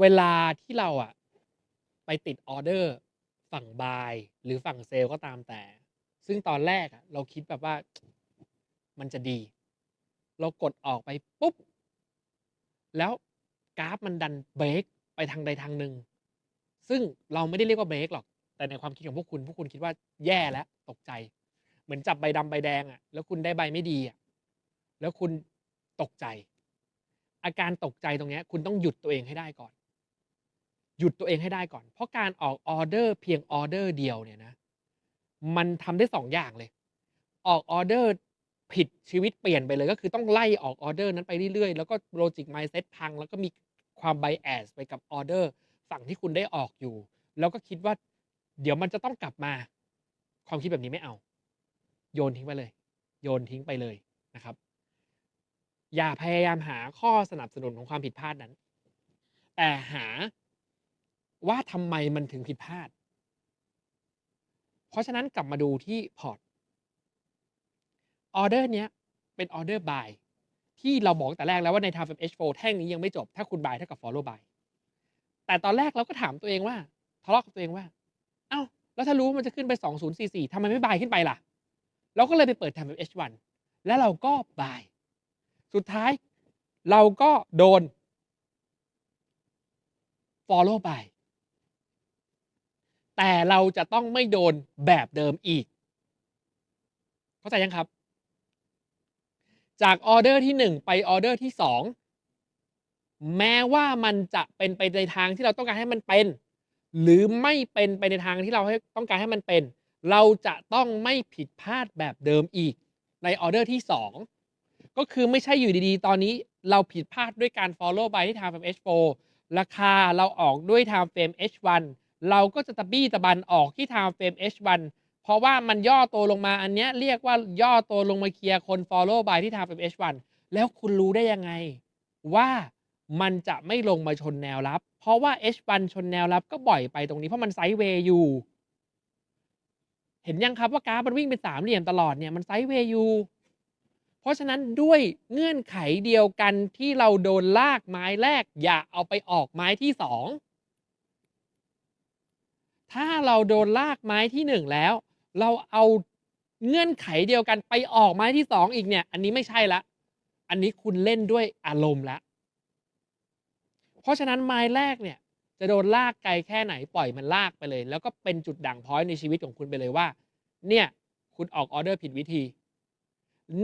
เวลาที่เราอะไปติดออเดอร์ฝั่งบายหรือฝั่งเซลก็ตามแต่ ซึ่งตอนแรกอะเราคิดแบบว่ามันจะดี เรากดออกไปปุ๊บ แล้วกราฟมันดันเบรกไปทางใดทางหนึ่ง ซึ่งเราไม่ได้เรียกว่าเบรกหรอก แต่ในความคิดของพวกคุณ พวกคุณคิดว่าแย่แล้วตกใจ เหมือนจับใบดำใบแดงอะแล้วคุณได้ใบไม่ดีอะแล้วคุณตกใจ อาการตกใจตรงเนี้ยคุณต้องหยุดตัวเองให้ได้ก่อน หยุดตัวเองให้ได้ก่อน เพราะการออกออเดอร์เพียงออเดอร์เดียวเนี่ยนะมันทำได้สองอย่างเลย ออกออเดอร์ผิดชีวิตเปลี่ยนไปเลยก็คือต้องไล่ออกออเดอร์นั้นไปเรื่อยๆ แล้วก็โลจิกไมซ์เซ็ตพัง แล้วก็มีความไบแอสไปกับออเดอร์ฝั่งที่คุณได้ออกอยู่ แล้วก็คิดว่า เดี๋ยวมันจะต้องกลับมา ความคิดแบบนี้ไม่เอา โยนทิ้งไปเลย โยนทิ้งไปเลยนะครับ อย่าพยายามหาข้อสนับสนุนของความผิดพลาดนั้น แต่หา ว่าทำไมมันถึงผิดพลาด เพราะฉะนั้นกลับมาดูที่พอร์ตออเดอร์เนี้ยเป็นออเดอร์บายที่เราบอกแต่แรกแล้วว่าใน Time Frame H4 แท่งนี้ยังไม่จบ ถ้าคุณบายเท่ากับ follow buy แต่ตอนแรกเราก็ถามตัวเองว่าทะเลาะกับตัวเองว่า เอ้า แล้วถ้ารู้ว่ามันจะขึ้นไป 2044ทำไมไม่บายขึ้นไปล่ะ เราก็เลยไปเปิด Time Frame H1 แล้วเราก็บาย สุดท้ายเราก็โดน follow by แต่เราจะต้องไม่โดนแบบเดิมอีก เข้าใจยังครับ จากออเดอร์ที่ 1 ไปออเดอร์ที่ 2 แม้ว่ามันจะเป็นไปในทางที่เราต้องการให้มันเป็น หรือไม่เป็นไปในทางที่เราต้องการให้มันเป็น เราจะต้องไม่ผิดพลาดแบบเดิมอีก ในออเดอร์ที่ 2 ก็คือไม่ใช่อยู่ดีๆ ตอนนี้เราผิดพลาดด้วยการ follow by ที่ time frame H4 ราคาเราออกด้วย time frame H1 เราก็จะตะบี้ตะบันออกที่ time frame H1 เพราะว่ามันย่อตัวลงมาอันเนี้ยเรียกว่าย่อตัวลงมาเคลียร์คน follow by ที่ time frame H1 แล้วคุณรู้ได้ยังไง ว่ามันจะไม่ลงมาชนแนวรับ เพราะว่า H1 ชนแนวรับก็บ่อยไปตรงนี้เพราะมันไซด์เวย์อยู่ เห็นยังครับว่ากราฟมันวิ่งเป็นสามเหลี่ยมตลอดเนี่ยมันไซด์เวย์อยู่เพราะฉะนั้นด้วยเงื่อนไขเดียวกันที่เราโดนลากไม้แรก อย่าเอาไปออกไม้ที่สอง ถ้าเราโดนลากไม้ที่หนึ่งแล้ว เราเอาเงื่อนไขเดียวกันไปออกไม้ที่สองอีกเนี่ย อันนี้ไม่ใช่ละ อันนี้คุณเล่นด้วยอารมณ์ละเพราะฉะนั้นไม้แรกเนี่ยจะโดนลากไกลแค่ไหนปล่อยมันลากไปเลย แล้วก็เป็นจุดด่างพร้อยในชีวิตของคุณไปเลยว่า เนี่ยคุณออกออเดอร์ผิดวิธี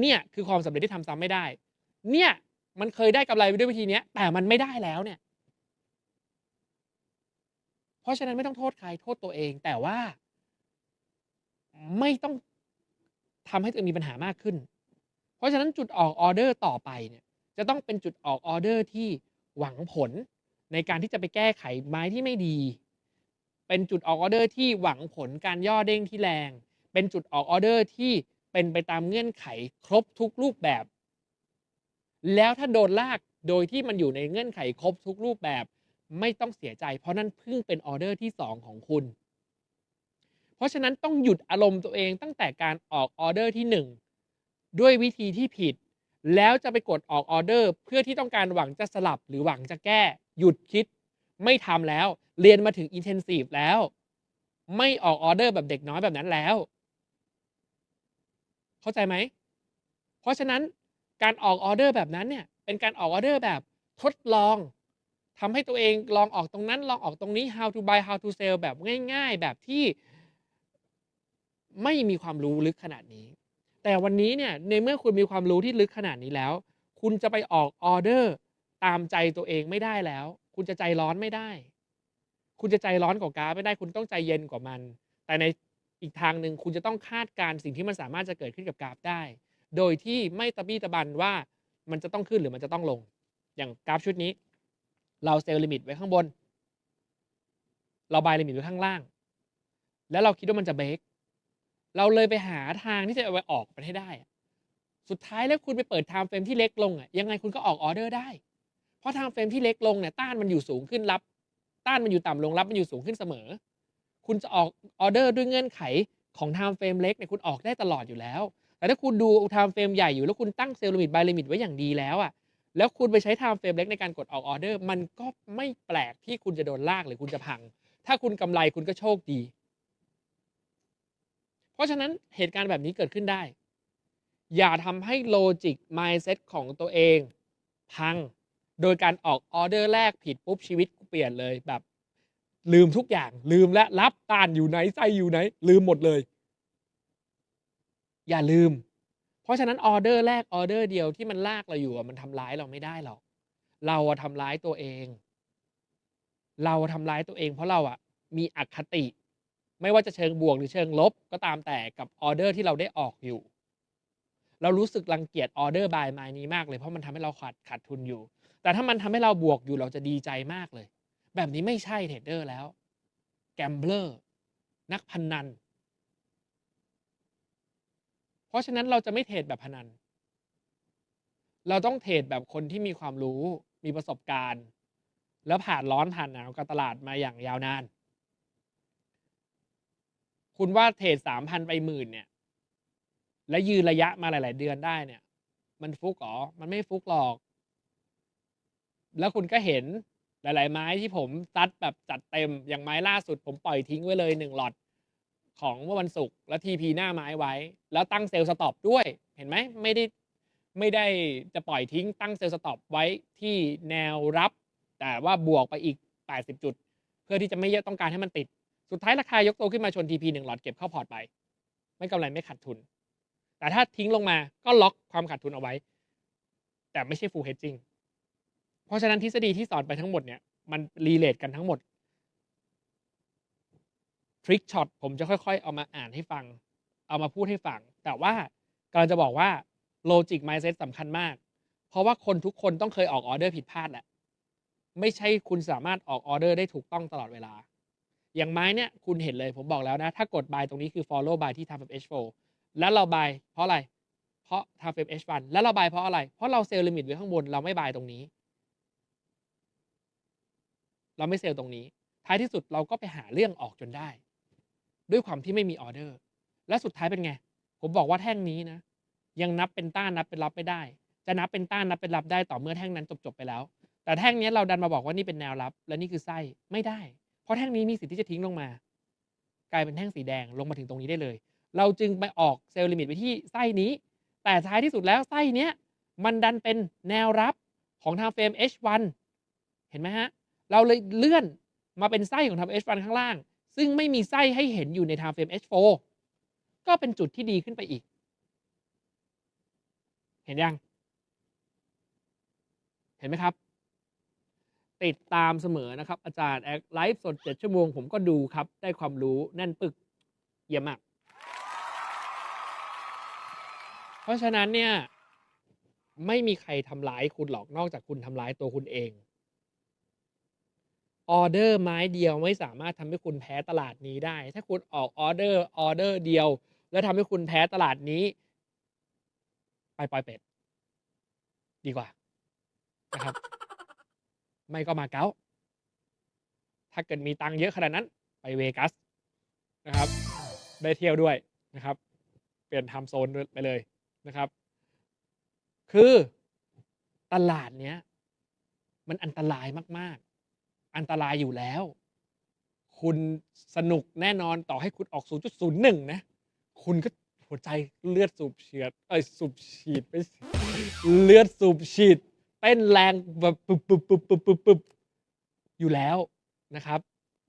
เนี่ยคือความสำเร็จที่ทำซ้ำไม่ได้ เนี่ยมันเคยได้กำไรด้วยวิธีนี้แต่มันไม่ได้แล้วเนี่ย เพราะฉะนั้นไม่ต้องโทษใครโทษตัวเอง แต่ว่า ไม่ต้องทำให้ตัวเองมีปัญหามากขึ้น เพราะฉะนั้นจุดออกออเดอร์ต่อไปเนี่ยจะต้องเป็นจุดออกออเดอร์ที่หวังผลในการที่จะไปแก้ไขไม้ที่ไม่ดี เป็นจุดออกออเดอร์ที่หวังผลการย่อเด้งที่แรง เป็นจุดออกออเดอร์ที่เป็นไปตามเงื่อนไขครบทุกรูปแบบ แล้วถ้าโดนลากโดยที่มันอยู่ในเงื่อนไขครบทุกรูปแบบ ไม่ต้องเสียใจ เพราะนั่นเพิ่งเป็นออเดอร์ที่ 2 ของคุณ เพราะฉะนั้นต้องหยุดอารมณ์ตัวเองตั้งแต่การออกออเดอร์ที่ 1 ด้วยวิธีที่ผิด แล้วจะไปกดออกออเดอร์ เพื่อที่ต้องการหวังจะสลับหรือหวังจะแก้ หยุดคิด ไม่ทำแล้ว เรียนมาถึง intensive แล้ว ไม่ออกออเดอร์แบบเด็กน้อยแบบนั้นแล้ว เข้าใจไหม เพราะฉะนั้นการออกออเดอร์แบบนั้นเนี่ยเป็นการออกออเดอร์แบบทดลอง ทำให้ตัวเองลองออกตรงนั้น ลองออกตรงนี้ how to buy how to sell แบบง่าย ๆ แบบที่ไม่มีความรู้ลึกขนาดนี้ แต่วันนี้เนี่ยในเมื่อคุณมีความรู้ที่ลึกขนาดนี้แล้ว คุณจะไปออกออเดอร์ตามใจตัวเองไม่ได้แล้ว คุณจะใจร้อนไม่ได้ คุณจะใจร้อนกว่ากราฟไม่ได้ คุณต้องใจเย็นกว่ามัน แต่ในอีกทางหนึ่งคุณจะต้องคาดการณ์สิ่งที่มันสามารถจะเกิดขึ้นกับกราฟได้ โดยที่ไม่ตะบี้ตะบันว่ามันจะต้องขึ้นหรือมันจะต้องลง อย่างกราฟชุดนี้ เราเซลล์ลิมิตไว้ข้างบน เราบายลิมิตไว้ข้างล่าง แล้วเราคิดว่ามันจะเบรกเราเลยไปหาทางที่จะเอาไปออกไปให้ได้ สุดท้ายแล้วคุณไปเปิดไทม์เฟรมที่เล็กลงอะยังไงคุณก็ออกออเดอร์ได้ เพราะไทม์เฟรมที่เล็กลงเนี่ยต้านมันอยู่สูงขึ้นรับ ต้านมันอยู่ต่ำลงรับมันอยู่สูงขึ้นเสมอ คุณจะออกออเดอร์ด้วยเงื่อนไขของไทม์เฟรมเล็กเนี่ยคุณออกได้ตลอดอยู่แล้ว แต่ถ้าคุณดูไทม์เฟรมใหญ่อยู่แล้วคุณตั้งเซลล์ลิมิตบายลิมิตไว้อย่างดีแล้วอะ แล้วคุณไปใช้ time frame เล็กในการกดออกออเดอร์ มันก็ไม่แปลกที่คุณจะโดนลากหรือคุณจะพัง ถ้าคุณกำไรคุณก็โชคดี เพราะฉะนั้นเหตุการณ์แบบนี้เกิดขึ้นได้ อย่าทำให้โลจิก mindset ของตัวเอง พัง โดยการออกออเดอร์แรกผิดปุ๊บชีวิตเปลี่ยนเลยแบบ ลืมทุกอย่าง ลืมและรับตานอยู่ไหนไส้อยู่ไหน ลืมหมดเลย อย่าลืม เพราะฉะนั้นออเดอร์แรกออเดอร์เดียวที่มันลากเราอยู่มันทำร้ายเราไม่ได้หรอก เราอะทำร้ายตัวเอง เราทำร้ายตัวเองเพราะเราอะมีอคติ ไม่ว่าจะเชิงบวกหรือเชิงลบก็ตามแต่กับออเดอร์ที่เราได้ออกอยู่ เรารู้สึกรังเกียจออเดอร์บายมายนี้มากเลยเพราะมันทำให้เราขาดขาดทุนอยู่ แต่ถ้ามันทำให้เราบวกอยู่เราจะดีใจมากเลย แบบนี้ไม่ใช่เทรดเดอร์แล้วแกมเบลอร์นักพนัน ราะฉะนั้นเราจะไม่เทรดแบบพนัน เราต้องเทรดแบบคนที่มีความรู้ มีประสบการณ์ แล้วผ่านร้อนผ่านหนาวกับตลาดมาอย่างยาวนาน คุณว่าเทรดสามพันไปหมื่นเนี่ย และยืนระยะมาหลาย ๆ เดือนได้เนี่ย มันฟุกเหรอ มันไม่ฟุกหรอก แล้วคุณก็เห็นหลาย ๆ ไม้ที่ผมซัดแบบจัดเต็ม อย่างไม้ล่าสุดผมปล่อยทิ้งไว้เลยหนึ่งหลอด ของเมื่อวันศุกร์แล้วทีพีหน้าไม้ไว้ แล้วตั้งเซลล์สต็อปด้วย เห็นไหมไม่ได้ไม่ได้จะปล่อยทิ้งตั้งเซลล์สต็อปไว้ที่แนวรับ แต่ว่าบวกไปอีก 80 จุด เพื่อที่จะไม่ต้องการให้มันติด สุดท้ายราคายกตัวขึ้นมาชนทีพีหนึ่งหลอดเก็บเข้าพอร์ตไป ไม่กำไรไม่ขาดทุน แต่ถ้าทิ้งลงมาก็ล็อกความขาดทุนเอาไว้ แต่ไม่ใช่ full hedging เพราะฉะนั้นทฤษฎีที่สอนไปทั้งหมดเนี่ยมันรีเลทกันทั้งหมด ทริคช็อตผมจะค่อยๆ เอามาอ่านให้ฟัง เอามาพูดให้ฟัง แต่ว่ากำลังจะบอกว่าโลจิก mindset สำคัญมาก เพราะว่าคนทุกคนต้องเคยออกออเดอร์ผิดพลาดแหละ ไม่ใช่คุณสามารถออกออเดอร์ได้ถูกต้องตลอดเวลา อย่างไม้เนี่ยคุณเห็นเลยผมบอกแล้วนะ ถ้ากด buy ตรงนี้คือ follow buy ที่ time frame H4 แล้วเรา buy เพราะอะไร เพราะ time frame H1 แล้วเรา buy เพราะอะไร เพราะเราเซลล์ลิมิตไว้ข้างบนเราไม่ buy ตรงนี้ เราไม่เซลล์ตรงนี้ ท้ายที่สุดเราก็ไปหาเรื่องออกจนได้ ด้วยความที่ไม่มีออเดอร์ และสุดท้ายเป็นไง ผมบอกว่าแท่งนี้นะ ยังนับเป็นต้านนับเป็นรับไม่ได้ จะนับเป็นต้านนับเป็นรับได้ต่อเมื่อแท่งนั้นจบๆไปแล้ว แต่แท่งนี้เราดันมาบอกว่านี่เป็นแนวรับ และนี่คือไส้ไม่ได้ เพราะแท่งนี้มีสิทธิ์ที่จะทิ้งลงมา กลายเป็นแท่งสีแดงลงมาถึงตรงนี้ได้เลย เราจึงไปออกเซลล์ลิมิตไปที่ไส้นี้ แต่ท้ายที่สุดแล้วไส้เนี้ยมันดันเป็นแนวรับของทางเฟรม H1 เห็นไหมฮะ เราเลยเลื่อนมาเป็นไส้ของทาง H1 ข้างล่าง ซึ่งไม่มีไส้ให้เห็นอยู่ในทางเฟรม H4 ก็เป็นจุดที่ดีขึ้นไปอีก เห็นยัง เห็นไหมครับ ติดตามเสมอนะครับ อาจารย์แอคไลฟ์สดเจ็ดชั่วโมง ผมก็ดูครับ ได้ความรู้แน่นปึก เยี่ยมมาก เพราะฉะนั้นเนี่ย ไม่มีใครทำร้ายคุณหรอกนอกจากคุณทำร้ายตัวคุณเอง ออเดอร์ไม้เดียวไม่สามารถทำให้คุณแพ้ตลาดนี้ได้ ถ้าคุณออกออเดอร์ออเดอร์เดียว แล้วทำให้คุณแพ้ตลาดนี้ ไปปล่อยเป็ด ดีกว่านะครับ ไม่ก็มาเก๊าถ้าเกิดมีตังค์เยอะขนาดนั้น ไปเวกัสนะครับ ได้เที่ยวด้วยนะครับ เปลี่ยนไทม์โซนไปเลยนะครับ คือตลาดเนี้ย มันอันตรายมาก ๆ อันตรายอยู่แล้ว คุณสนุกแน่นอนต่อให้คุณออก 0.01 นะ คุณก็หัวใจเลือดสูบเฉียดเอ้ยสูบฉีดไปเลือดสูบฉีดเต้นแรงแบบปึ๊บปึ๊บปึ๊บปึ๊บปึ๊บปึ๊บอยู่แล้วนะครับ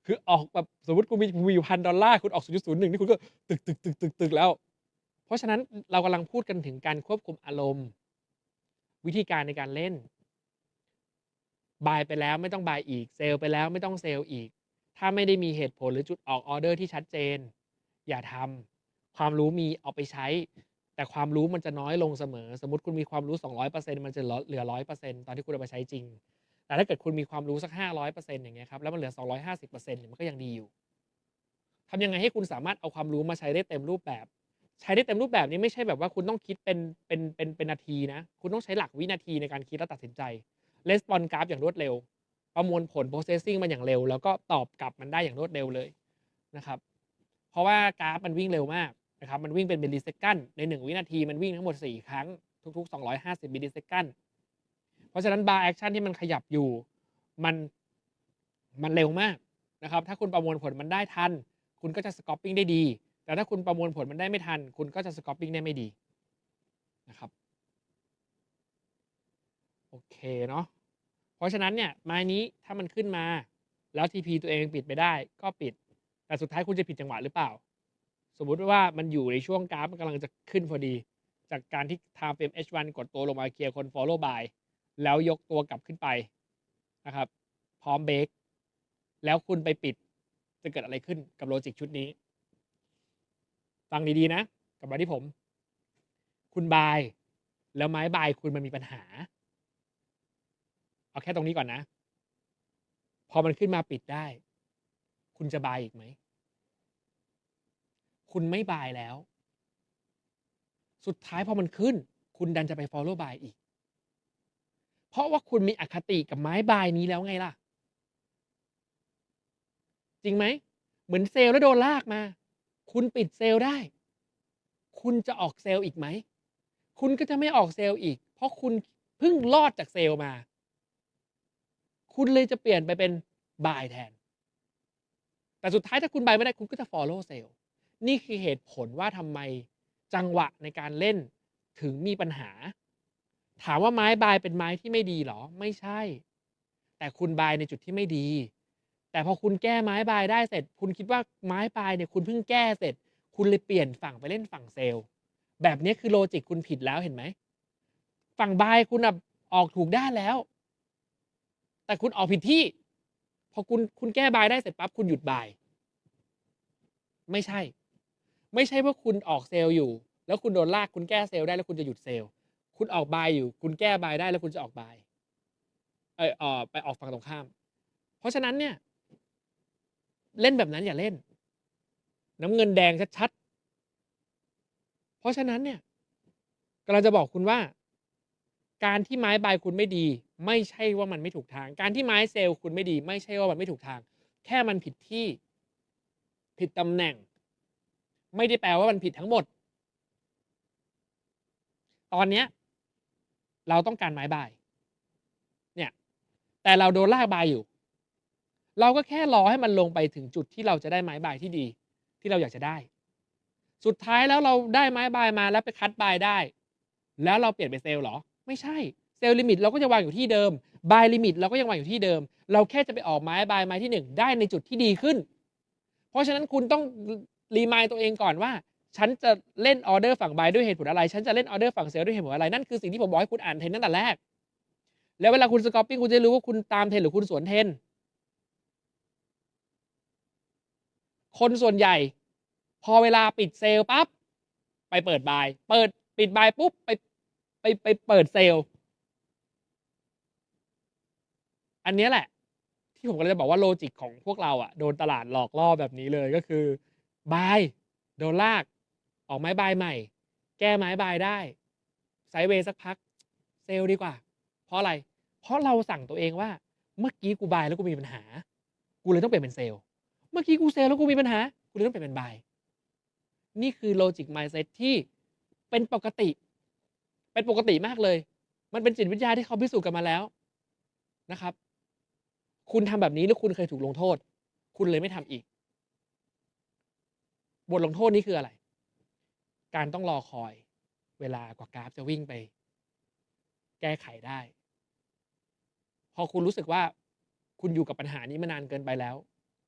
คือออกแบบสมมติคุณมีมีอยู่พันดอลลาร์คุณออก 0.01 นี่คุณก็ตึกตึกตึกตึกตึกแล้ว เพราะฉะนั้นเรากำลังพูดกันถึงการควบคุมอารมณ์ วิธีการในการเล่น บายไปแล้วไม่ต้องบายอีกเซลไปแล้วไม่ต้องเซลอีก ถ้าไม่ได้มีเหตุผลหรือจุดออกออเดอร์ที่ชัดเจน อย่าทำความรู้มีเอาไปใช้ แต่ความรู้มันจะน้อยลงเสมอ สมมติคุณมีความรู้ 200%มันจะเหลือ 100%ตอนที่คุณเอาไปใช้จริง แต่ถ้าเกิดคุณมีความรู้สัก 500%อย่างเงี้ยครับแล้วมันเหลือ 250%เนี่ยมันก็ยังดีอยู่ทำยังไงให้คุณสามารถเอาความรู้มาใช้ได้เต็มรูปแบบ ใช้ได้เต็มรูปแบบนี้ไม่ใช่แบบว่าคุณต้องคิดเป็นเป็นเป็นเป็นนาทีนะ คุณต้องใช้หลักวินาทีในการคิดและตัดสินใจ レスปอนกราฟอย่างรวดเร็ว ประมวลผล processing มันอย่างเร็ว แล้วก็ตอบกลับมันได้อย่างรวดเร็วเลยนะครับ เพราะว่ากราฟมันวิ่งเร็วมากนะครับ มันวิ่งเป็นมิลลิเซคันใน 1 วินาทีมันวิ่งทั้งหมด 4 ครั้งทุก ๆ 250มิลลิเซคันราะฉะนั้น bar action ที่มันขยับอยู่มันมันเร็วมากนะครับ ถ้าคุณประมวลผลมันได้ทัน คุณก็จะ scalping ได้ดี แต่ถ้าคุณประมวลผลมันได้ไม่ทัน คุณก็จะ scalping ได้ไม่ดีนะครับ โอเคเนาะ เพราะฉะนั้นเนี่ยไม้นี้ถ้ามันขึ้นมา แล้ว TP ตัวเองปิดไปได้ก็ปิด แต่สุดท้ายคุณจะผิดจังหวะหรือเปล่า สมมุติว่ามันอยู่ในช่วงกราฟมันกำลังจะขึ้นพอดี จากการที่ time frame H1 กดตัวลงมาเคลียร์คน follow by แล้วยกตัวกลับขึ้นไปนะครับ พร้อมเบรกแล้วคุณไปปิดจะเกิดอะไรขึ้นกับโลจิกชุดนี้ ฟังดีๆนะ กับมาที่ผม คุณบาย แล้วไม้บายคุณมันมีปัญหา เอาแค่ตรงนี้ก่อนนะ พอมันขึ้นมาปิดได้ คุณจะบายอีกไหม คุณไม่บายแล้ว สุดท้ายพอมันขึ้น คุณดันจะไป follow by อีก เพราะว่าคุณมีอคติกับไม้บายนี้แล้วไงล่ะ จริงไหม เหมือนเซลล์แล้วโดนลากมา คุณปิดเซลล์ได้ คุณจะออกเซลล์อีกไหม คุณก็จะไม่ออกเซลล์อีก เพราะคุณเพิ่งรอดจากเซลล์มา คุณเลยจะเปลี่ยนไปเป็นบายแทน แต่สุดท้ายถ้าคุณบายไม่ได้คุณก็จะ follow เซลล์นี่คือเหตุผลว่าทำไมจังหวะในการเล่นถึงมีปัญหา ถามว่าไม้บายเป็นไม้ที่ไม่ดีหรอ ไม่ใช่ แต่คุณบายในจุดที่ไม่ดี แต่พอคุณแก้ไม้บายได้เสร็จ คุณคิดว่าไม้บายเนี่ยคุณเพิ่งแก้เสร็จ คุณเลยเปลี่ยนฝั่งไปเล่นฝั่งเซลล์ แบบนี้คือโลจิกคุณผิดแล้วเห็นไหม ฝั่งบายคุณออกถูกด้านแล้ว แต่คุณออกผิดที่ พอคุณคุณแก้บายได้เสร็จปั๊บคุณหยุดบาย ไม่ใช่ ไม่ใช่ว่าคุณออกเซลล์อยู่ แล้วคุณโดนลากคุณแก้เซลล์ได้แล้วคุณจะหยุดเซลล์ คุณออกบายอยู่ คุณแก้บายได้แล้วคุณจะออกบายเออเออไปออกฝั่งตรงข้าม เพราะฉะนั้นเนี่ย เล่นแบบนั้นอย่าเล่น น้ำเงินแดงชัดๆเพราะฉะนั้นเนี่ยกำลังจะบอกคุณว่า การที่ไม้บายคุณไม่ดี ไม่ใช่ว่ามันไม่ถูกทาง การที่ไม้เซลล์คุณไม่ดี ไม่ใช่ว่ามันไม่ถูกทาง แค่มันผิดที่ผิดตำแหน่ง ไม่ได้แปลว่ามันผิดทั้งหมด ตอนเนี้ยเราต้องการไม้บายเนี่ยแต่เราโดนลากบายอยู่ เราก็แค่รอให้มันลงไปถึงจุดที่เราจะได้ไม้บายที่ดี ที่เราอยากจะได้ สุดท้ายแล้วเราได้ไม้บายมาแล้วไปคัดบายได้ แล้วเราเปลี่ยนเป็นเซลล์หรอ ไม่ใช่เซลล์ลิมิตเราก็จะวางอยู่ที่เดิมบายลิมิตเราก็ยังวางอยู่ที่เดิม เราแค่จะไปออกไม้บายไม้ที่หนึ่งได้ในจุดที่ดีขึ้น เพราะฉะนั้นคุณต้องรีมายตัวเองก่อนว่า ฉันจะเล่นออเดอร์ฝั่งบายด้วยเหตุผลอะไร ฉันจะเล่นออเดอร์ฝั่งเซลล์ด้วยเหตุผลอะไร นั่นคือสิ่งที่ผมบอกให้คุณอ่านเทนตั้งแต่แรก แล้วเวลาคุณสกอปปิ้งคุณจะรู้ว่าคุณตามเทนหรือคุณสวนเทน คนส่วนใหญ่ พอเวลาปิดเซลล์ปั๊บไปเปิดบาย เปิดปิดบายปุ๊บไป ไปไปเปิดเซลล์ อันนี้แหละ ที่ผมกำลังจะบอกว่าโลจิกของพวกเราอะโดนตลาดหลอกล่อแบบนี้เลยก็คือบายโดนลาก ออกไม้บายใหม่ แก้ไม้บายได้ไซเวสักพัก เซลล์ดีกว่า เพราะอะไร เพราะเราสั่งตัวเองว่า เมื่อกี้กูบายแล้วกูมีปัญหา กูเลยต้องเปลี่ยนเป็นเซลล์เมื่อกี้กูเซลล์แล้วกูมีปัญหากูเลยต้องเปลี่ยนเป็นบายนี่คือโลจิกมายเซ็ตที่เป็นปกติ เป็นปกติมากเลย มันเป็นจิตวิทยาที่เขาพิสูจน์กันมาแล้วนะครับ คุณทำแบบนี้แล้วคุณเคยถูกลงโทษ คุณเลยไม่ทำอีก บทลงโทษนี้คืออะไร การต้องรอคอยเวลากว่ากราฟจะวิ่งไป แก้ไขได้ พอคุณรู้สึกว่า คุณอยู่กับปัญหานี้มานานเกินไปแล้ว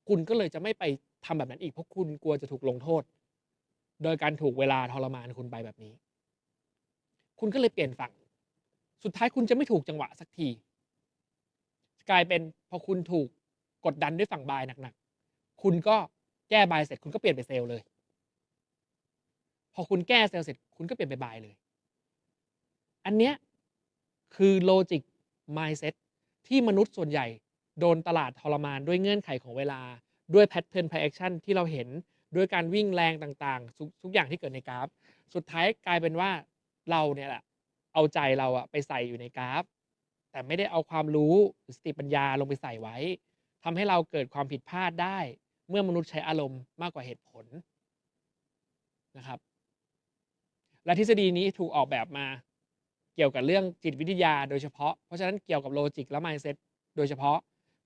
คุณก็เลยจะไม่ไปทำแบบนั้นอีกเพราะคุณกลัวจะถูกลงโทษ โดยการถูกเวลาทรมานคุณไปแบบนี้ คุณก็เลยเปลี่ยนฝั่ง สุดท้ายคุณจะไม่ถูกจังหวะสักที กลายเป็นพอคุณถูกกดดันด้วยฝั่งบายหนักๆ คุณก็แก้บายเสร็จคุณก็เปลี่ยนไปเซลเลย พอคุณแก้เซลเสร็จคุณก็เปลี่ยนไปบายเลย อันเนี้ยคือโลจิก mindset ที่มนุษย์ส่วนใหญ่โดนตลาดทรมานด้วยเงื่อนไขของเวลาด้วย pattern play action ที่เราเห็นด้วยการวิ่งแรงต่างๆ ทุกอย่างที่เกิดในกราฟ สุดท้ายกลายเป็นว่า เราเนี่ยแหละเอาใจเราอะไปใส่อยู่ในกราฟ แต่ไม่ได้เอาความรู้หรือสติปัญญาลงไปใส่ไว้ทำให้เราเกิดความผิดพลาดได้ เมื่อมนุษย์ใช้อารมณ์มากกว่าเหตุผลนะครับ และทฤษฎีนี้ถูกออกแบบมาเกี่ยวกับเรื่องจิตวิทยาโดยเฉพาะ เพราะฉะนั้นเกี่ยวกับโลจิกและ mindset โดยเฉพาะ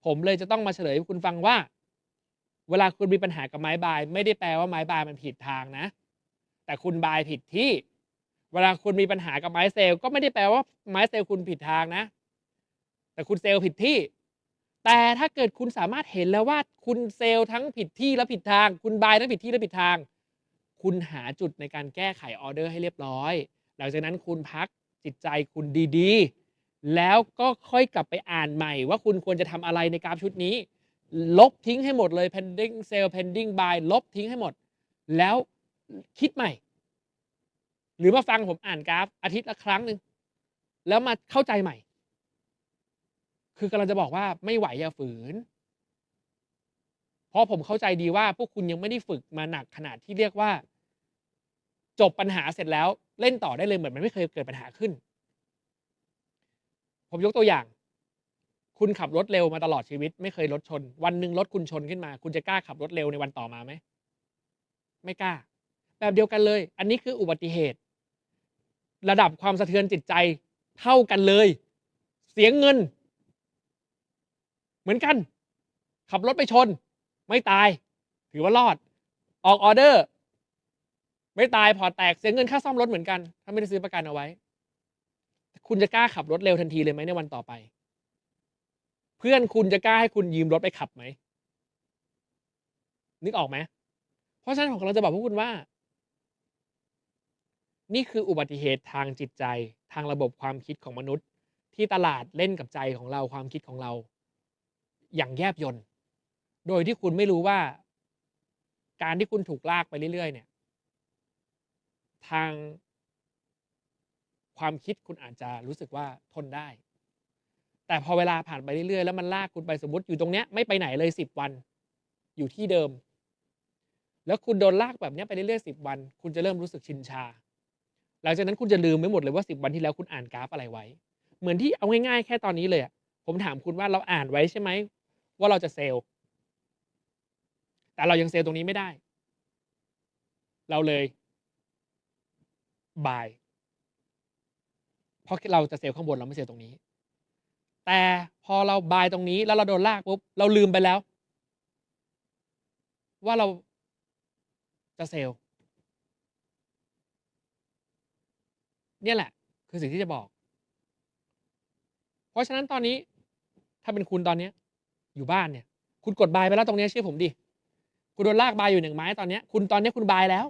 ผมเลยจะต้องมาเฉลยให้คุณฟังว่า เวลาคุณมีปัญหากับไม้บาย ไม่ได้แปลว่าไม้บายมันผิดทางนะ แต่คุณบายผิดที่ เวลาคุณมีปัญหากับไม้เซลล์ก็ไม่ได้แปลว่าไม้เซลล์คุณผิดทางนะ แต่คุณเซลล์ผิดที่ แต่ถ้าเกิดคุณสามารถเห็นแล้วว่าคุณเซลล์ทั้งผิดที่และผิดทาง คุณบายทั้งผิดที่และผิดทาง คุณหาจุดในการแก้ไขออเดอร์ให้เรียบร้อย หลังจากนั้นคุณพักจิตใจคุณดีๆ แล้วก็ค่อยกลับไปอ่านใหม่ ว่าคุณควรจะทำอะไรในกราฟชุดนี้ ลบทิ้งให้หมดเลย pending sell pending buy ลบทิ้งให้หมด แล้วคิดใหม่ หรือมาฟังผมอ่านกราฟอาทิตย์ละครั้งหนึ่งแล้วมาเข้าใจใหม่ คือกำลังจะบอกว่าไม่ไหวอย่าฝืน เพราะผมเข้าใจดีว่า พวกคุณยังไม่ได้ฝึกมาหนักขนาดที่เรียกว่า จบปัญหาเสร็จแล้วเล่นต่อได้เลยเหมือนมันไม่เคยเกิดปัญหาขึ้น ผมยกตัวอย่าง คุณขับรถเร็วมาตลอดชีวิต ไม่เคยรถชน วันหนึ่งรถคุณชนขึ้นมา คุณจะกล้าขับรถเร็วในวันต่อมาไหมไม่กล้า แบบเดียวกันเลย อันนี้คืออุบัติเหตุ ระดับความสะเทือนจิตใจเท่ากันเลย เสียงเงิน เหมือนกัน ขับรถไปชน ไม่ตาย ถือว่ารอด ออกออเดอร์ ไม่ตายพอแตกเสียเงินค่าซ่อมรถเหมือนกัน ถ้าไม่ได้ซื้อประกันเอาไว้ คุณจะกล้าขับรถเร็วทันทีเลยไหมในวันต่อไป เพื่อนคุณจะกล้าให้คุณยืมรถไปขับไหมนึกออกไหมเพราะฉะนั้นผมกำลังจะบอกพวกคุณว่า นี่คืออุบัติเหตุทางจิตใจทางระบบความคิดของมนุษย์ ที่ตลาดเล่นกับใจของเราความคิดของเรา อย่างแยบยนต์โดยที่คุณไม่รู้ว่า การที่คุณถูกลากไปเรื่อยๆ เนี่ย ทางความคิดคุณอาจจะรู้สึกว่าทนได้ แต่พอเวลาผ่านไปเรื่อยๆ แล้วมันลากคุณไปสมมติอยู่ตรงเนี้ยไม่ไปไหนเลยสิบวัน อยู่ที่เดิม แล้วคุณโดนลากแบบเนี้ยไปเรื่อยๆสิบวัน คุณจะเริ่มรู้สึกชินชา หลังจากนั้นคุณจะลืมไปหมดเลยว่าสิบวันที่แล้วคุณอ่านกราฟอะไรไว้ เหมือนที่เอาง่ายๆ แค่ตอนนี้เลยผมถามคุณว่าเราอ่านไว้ใช่ไหมว่าเราจะเซลล์แต่เรายังเซลล์ตรงนี้ไม่ได้ เราเลยบายเพราะเราจะเซลล์ข้างบนเราไม่เซลล์ตรงนี้ แต่พอเราบายตรงนี้แล้วเราโดนลากปุ๊บเราลืมไปแล้ว ว่าเราจะเซลล์ เนี่ยแหละ คือสิ่งที่จะบอก เพราะฉะนั้นตอนนี้ ถ้าเป็นคุณตอนเนี้ย อยู่บ้านเนี่ย คุณกดบายไปแล้วตรงเนี้ยเชื่อผมดิคุณโดนลากบายอยู่หนึ่งไม้ตอนเนี้ย คุณตอนเนี้ยคุณบายแล้ว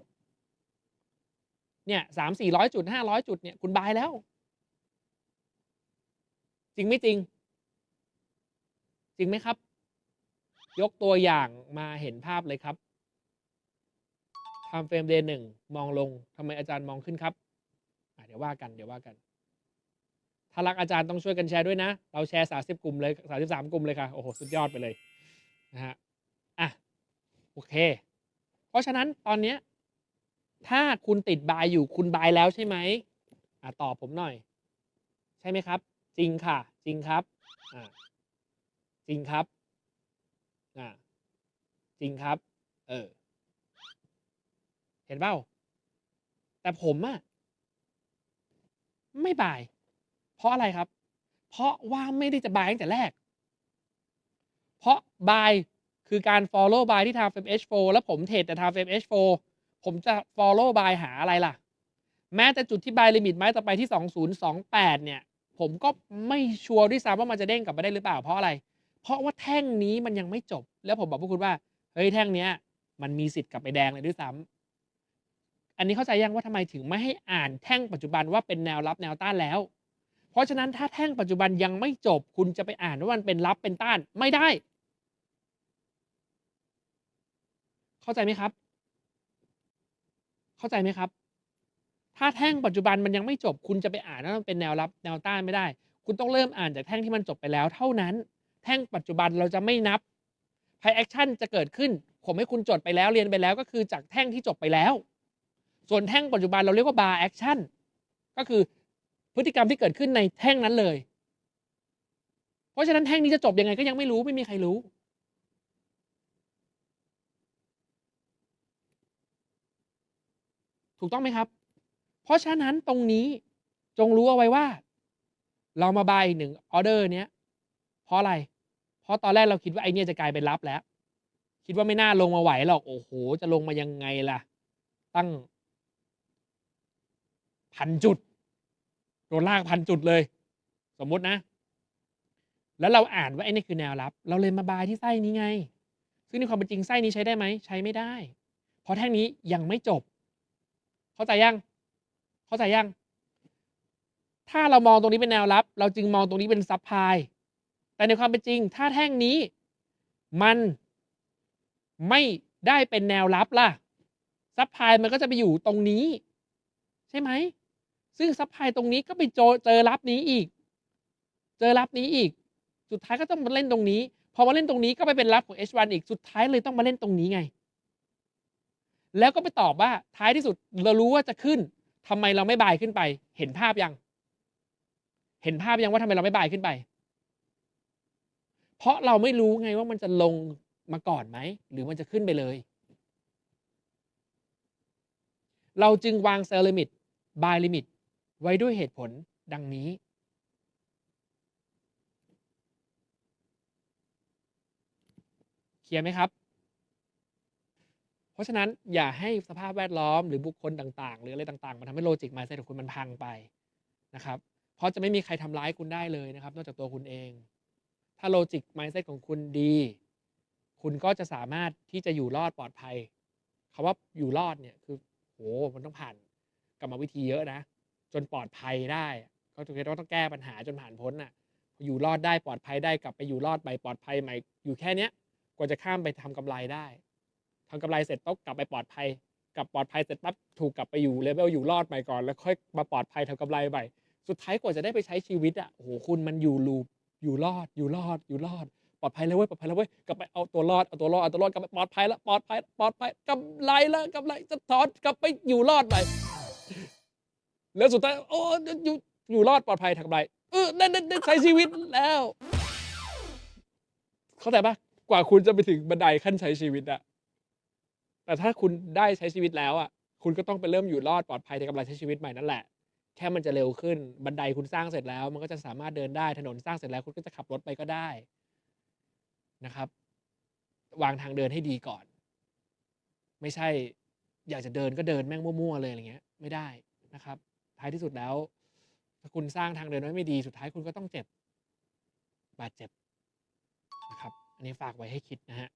เนี่ยสามสี่ร้อยจุดห้าร้อยจุดเนี่ยคุณบายแล้ว จริงไม่จริง จริงไหมครับ ยกตัวอย่างมาเห็นภาพเลยครับทำเฟรมเดย์หนึ่งมองลงทำไมอาจารย์มองขึ้นครับ ดี๋ยวว่ากันเดี๋ยวว่ากัน ถ้ารักอาจารย์ต้องช่วยกันแชร์ด้วยนะ เราแชร์สาสิบกลุ่มเลยสาสิบสามกลุ่มเลยค่ะ โอ้โห สุดยอดไปเลยนะฮะอะโอเค เพราะฉะนั้นตอนเนี้ยถ้าคุณติดบายอยู่คุณบายแล้วใช่ไหมอะตอบผมหน่อย ใช่ไหมครับ จริงค่ะ จริงครับอ่าจริงครับอ่าจริงครับ เออ เห็นเปล่าแต่ผมอะ ไม่บาย เพราะอะไรครับ เพราะว่าไม่ได้จะบายตั้งแต่แรก เพราะบายคือการ follow by ที่ทำ FH4 แล้วผมเทรดแต่ทำ FH4 ผมจะ follow by หาอะไรล่ะ แม้แต่จุดที่ buy limit ไม้ต่อไปที่ 2028 เนี่ย ผมก็ไม่ชัวร์ด้วยซ้ำว่ามันจะเด้งกลับมาได้หรือเปล่าเพราะอะไร เพราะว่าแท่งนี้มันยังไม่จบ แล้วผมบอกพวกคุณว่า เฮ้ยแท่งเนี้ย มันมีสิทธิ์กลับไปแดงเลยด้วยซ้ำ อันนี้เข้าใจยังว่าทำไมถึงไม่ให้อ่านแท่งปัจจุบันว่าเป็นแนวรับแนวต้านแล้ว เพราะฉะนั้นถ้าแท่งปัจจุบันยังไม่จบคุณจะไปอ่านว่ามันเป็นรับเป็นต้านไม่ได้ เข้าใจไหมครับ เข้าใจไหมครับ ถ้าแท่งปัจจุบันมันยังไม่จบ คุณจะไปอ่านว่ามันเป็นแนวรับแนวต้านไม่ได้ คุณต้องเริ่มอ่านจากแท่งที่มันจบไปแล้ว เท่านั้น แท่งปัจจุบันเราจะไม่นับไพแอคชั่นจะเกิดขึ้น ผมให้คุณจดไปแล้วเรียนไปแล้วก็คือจากแท่งที่จบไปแล้ว ส่วนแท่งปัจจุบันเราเรียกว่า bar action ก็คือพฤติกรรมที่เกิดขึ้นในแท่งนั้นเลย เพราะฉะนั้นแท่งนี้จะจบยังไงก็ยังไม่รู้ไม่มีใครรู้ ถูกต้องไหมครับ เพราะฉะนั้นตรงนี้จงรู้เอาไว้ว่า เรามาบายหนึ่งออเดอร์เนี้ยเพราะอะไร เพราะตอนแรกเราคิดว่าไอเนี่ยจะกลายเป็นรับแล้ว คิดว่าไม่น่าลงมาไหวหรอกโอ้โห จะลงมายังไงล่ะ ตั้ง พันจุด โดนลากพันจุดเลย สมมุตินะ แล้วเราอ่านว่าไอ้นี่คือแนวรับ เราเลยมาบายที่ไส้นี้ไง ซึ่งในความเป็นจริงไส้นี้ใช้ได้ไหม ใช้ไม่ได้ เพราะแท่งนี้ยังไม่จบ เข้าใจยัง เข้าใจยัง ถ้าเรามองตรงนี้เป็นแนวรับ เราจึงมองตรงนี้เป็นซับพลายแต่ในความเป็นจริง ถ้าแท่งนี้มันไม่ได้เป็นแนวรับล่ะซับพลายมันก็จะไปอยู่ตรงนี้ ใช่ไหม ซึ่งซับพลายตรงนี้ก็ไปเจอเจอรับนี้อีก เจอรับนี้อีก สุดท้ายก็ต้องมาเล่นตรงนี้ พอมาเล่นตรงนี้ก็ไปเป็นรับของ H1 อีก สุดท้ายเลยต้องมาเล่นตรงนี้ไง แล้วก็ไปตอบว่าท้ายที่สุดเรารู้ว่าจะขึ้นทำไมเราไม่บายขึ้นไป เห็นภาพยัง เห็นภาพยังว่าทำไมเราไม่บายขึ้นไป เพราะเราไม่รู้ไงว่ามันจะลงมาก่อนไหม หรือมันจะขึ้นไปเลย เราจึงวางเซลล์ลิมิตบายลิมิต ไว้ด้วยเหตุผลดังนี้ เคลียร์ไหมครับ เพราะฉะนั้นอย่าให้สภาพแวดล้อมหรือบุคคลต่าง ๆ หรืออะไรต่างๆมันทำให้โลจิกมาเซตของคุณมันพังไปนะครับ เพราะจะไม่มีใครทำร้ายคุณได้เลยนะครับ นอกจากตัวคุณเอง ถ้าโลจิกมาเซตของคุณดี คุณก็จะสามารถที่จะอยู่รอดปลอดภัยคาว่าอยู่รอดเนี่ยคือโหมันต้องผ่านกรรมวิธีเยอะนะ จนปลอดภัยได้ก็ถือว่าต้องแก้ปัญหาจนผ่านพ้นน่ะอยู่รอดได้ปลอดภัยได้กลับไปอยู่รอดไปปลอดภัยใหม่อยู่แค่เนี้ยกว่าจะข้ามไปทำกำไรได้ทำกำไรเสร็จปุ๊บกลับไปปลอดภัยกลับปลอดภัยเสร็จปั๊บถูกกลับไปอยู่เลเวลอยู่รอดใหม่ก่อน แล้วค่อยมาปลอดภัยทำกำไรใหม่สุดท้ายกว่าจะได้ไปใช้ชีวิตอะโอ้โหคุณมันอยู่ลูปอยู่รอดอยู่รอดอยู่รอด ปลอดภัยแล้วเว้ยปลอดภัยแล้วเว้ยกลับไปเอาตัวรอดเอาตัวรอดเอาตัวรอดกลับไปปลอดภัยแล้วปลอดภัยปลอดภัยกำไรแล้วกำไรจะถอนกลับไปอยู่รอดใหม่ แล้วสุดท้ายโอ้อยู่อยู่รอดปลอดภัยทำกำไรเออได้ได้ได้ใช้ชีวิตแล้ว เข้าใจปะกว่าคุณจะไปถึงบันไดขั้นใช้ชีวิตอะแต่ถ้าคุณได้ใช้ชีวิตแล้วอะคุณก็ต้องไปเริ่มอยู่รอดปลอดภัยในกำลังใช้ชีวิตใหม่นั่นแหละแค่มันจะเร็วขึ้นบันไดคุณสร้างเสร็จแล้ว มันก็จะสามารถเดินได้ถนนสร้างเสร็จแล้ว คุณก็จะขับรถไปก็ได้นะครับ วางทางเดินให้ดีก่อน ไม่ใช่ อยากจะเดินก็เดินแม่งมั่วๆเลยอะไรเงี้ย ไม่ได้นะครับ ท้ายที่สุดแล้ว ถ้าคุณสร้างทางเดินไว้ไม่ดีสุดท้ายคุณก็ต้องเจ็บ บาดเจ็บนะครับ อันนี้ฝากไว้ให้คิดนะฮะ